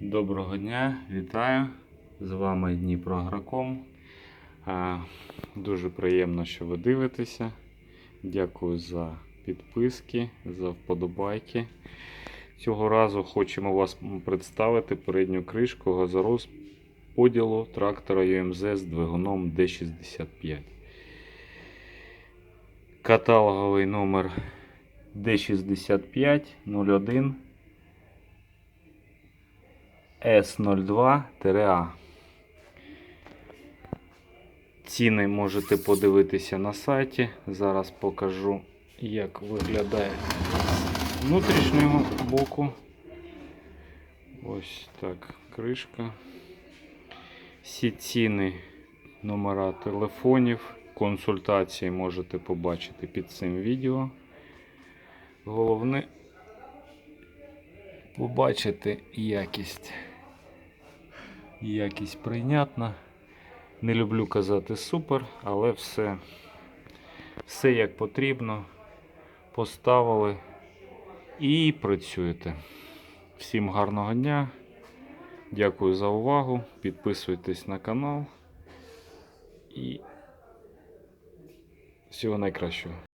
Доброго дня, вітаю! З вами Дніпро Агроком. Дуже приємно, що ви дивитеся. Дякую за підписки, за вподобайки. Цього разу хочемо вас представити передню кришку газорозподілу трактора UMZ з двигуном D65. Каталоговий номер D65 01 S02-A. Ціни можете подивитися на сайті. Зараз покажу, як виглядає з внутрішнього боку. Ось так, кришка. Всі ціни, номера телефонів, консультації можете побачити під цим відео. Головне побачити якість. Якість прийнятна. Не люблю казати супер, але все, все як потрібно. Поставили і працюєте. Всім гарного дня. Дякую за увагу. Підписуйтесь на канал. І всього найкращого.